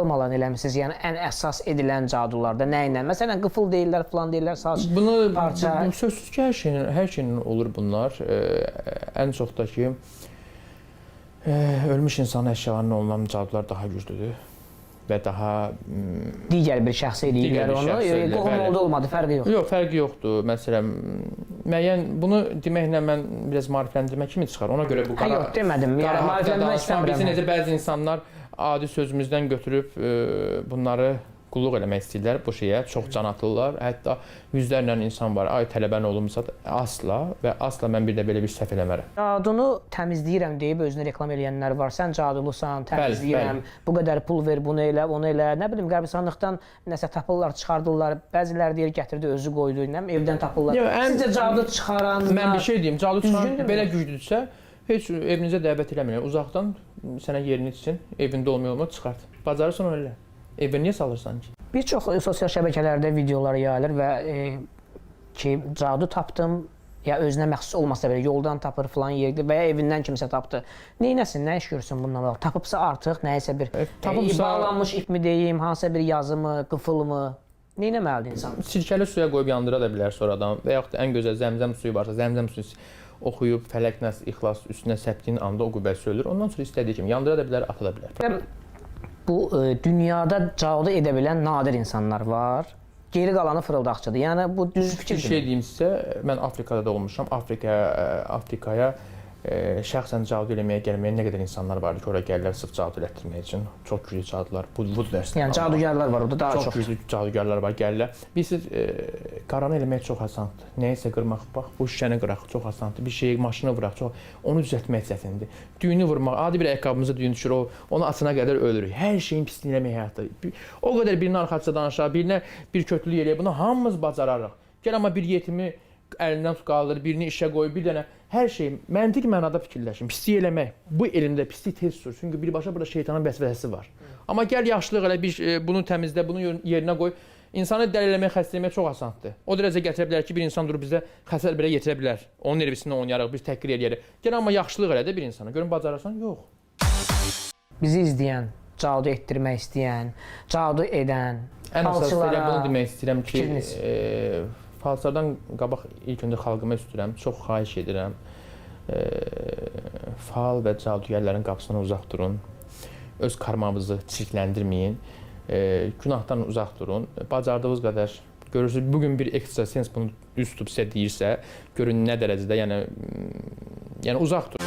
formalarını eləmisiniz? Yəni ən əsas edilən cadularda nə ilə? Məsələn, qıfıl deyirlər, falan deyirlər, saç. Bunu Parça- bu, bu sözsüz ki, hər şeyin hər şeyin olur bunlar. Ee, ən çox da ki e, ölmüş insan əşyalarına olunan cadular daha güclüdür və daha digər bir şəxs eləyirlər onu. Qohum oldu, olmadı, fərqi yox. yox, fərqi yoxdur. Məsələn, müəyyən bunu deməklə mən biraz maarifləndirmə kimi çıxar. Ona görə bu Hə, yox, demədim. Yəni qara maarifləndirmək danışmaq, Biz istəmirəm. necə bəzi insanlar adi sözümüzdən götürüb e, bunları qulluq eləmək istəyirlər bu şeyə, çox can atırlar. Hətta yüzlərlə insan var. Ay tələbən olumsa asla və asla mən bir də belə bir səhv eləmərəm. Cadunu təmizləyirəm deyib özünü reklam eləyənlər var. Sən cadulusan, təmizləyirəm. Bu qədər pul ver, bunu elə, onu elə. Nə bilim, qəbristanlıqdan nəsə tapırlar, çıxardırlar. Bəziləri deyir gətirdi, özü qoydu, nə evdən tapırlar. Yox, ən- Sizcə cadu çıxaranlar Mən bir şey deyim, çıxan Düzgündürmü? belə güclüdürsə, heç evinizə dəvət eləməyin. Uzaqdan sənə yerini için, evində olmaya olma çıxart. Bacarırsan elə. Evə niyə salırsan ki? Bir çox e, sosial şəbəkələrdə videolar yayılır və e, ki, cadu tapdım ya özünə məxsus olmasa belə yoldan tapır falan yerdə və ya evindən kimsə tapdı. Neynəsin, nə iş görsün bununla bağlı? Tapıbsa artıq nəyisə bir E, e, tapıbsa- bağlanmış ip mi deyim, hansısa bir yazı mı, qıfıl mı? Neynəməlidir insan? Sirkəli suya qoyub yandıra da bilər sonradan və yaxud da ən gözəl zəmzəm suyu varsa, zəmzəm suyu oxuyub fələk nəs, ixlas üstünə səpdiyin anda o qüvvəsi ölür. Ondan sonra istədiyi kimi yandıra da bilər, ata da bilər. Bu e, dünyada cadu edə bilən nadir insanlar var. Geri qalanı fırıldaqçıdır. Yəni bu düz Bir fikirdir. şey deyim sizə, mən Afrikada da olmuşam. Afrikaya, ə, Afrikaya ə, şəxsən cadu eləməyə gəlməyən nə qədər insanlar vardı ki, ora gəlirlər sırf cadu elətdirmək üçün. Çox güclü cadular. Bu bu dərsdə. Yəni cadugarlar var orada daha çox, çox. güclü cadugarlar var gəlirlər. Bilirsiniz, e, qaranı eləmək çox asandır. Nəyisə qırmaq, bax bu şüşəni qıraq çox asandır. Bir şeyi maşını vuraq çox, onu düzəltmək çətindir. Düyünü vurmaq, adi bir ayaqqabımıza düyün düşür, o onu açana qədər ölürük. Hər şeyin pisliyini eləmək həyatda. O qədər birinin arxasında danışaq, birinə bir kötülük eləyə, bunu hamımız bacararıq. Gəl amma bir yetimi əlindən tut qaldır, birini işə qoy, bir dənə hər şey məntiq mənada fikirləşin. Pislik eləmək, bu elmdə pislik tez sür. Çünki birbaşa burada şeytanın vəsvəsəsi var. Amma gəl yaxşılıq elə bir e, bunu təmizlə, bunu yer- yerinə qoy. İnsanı dəli eləmək, xəstə eləmək çox asandır. O dərəcə gətirə bilər ki, bir insan durub bizə xəsər belə yetirə bilər. Onun nervisindən oynayarıq, biz təhqir eləyərik. Gəl amma yaxşılıq elə də bir insana. Görün bacararsan? Yox. Bizi izləyən, cadu etdirmək istəyən, cadu edən, Ən əsas falçılara elə bunu demək istəyirəm ki, e, falslardan qabaq ilk öncə xalqıma üstürəm, çox xahiş edirəm. E, fal və cadugərlərin qapısından uzaq durun. Öz karmamızı çirkləndirməyin. E, günahdan uzaq durun. Bacardığınız qədər görürsüz bu gün bir ekstrasens bunu üz tutub sizə deyirsə, görün nə dərəcədə, yəni yəni uzaq durun.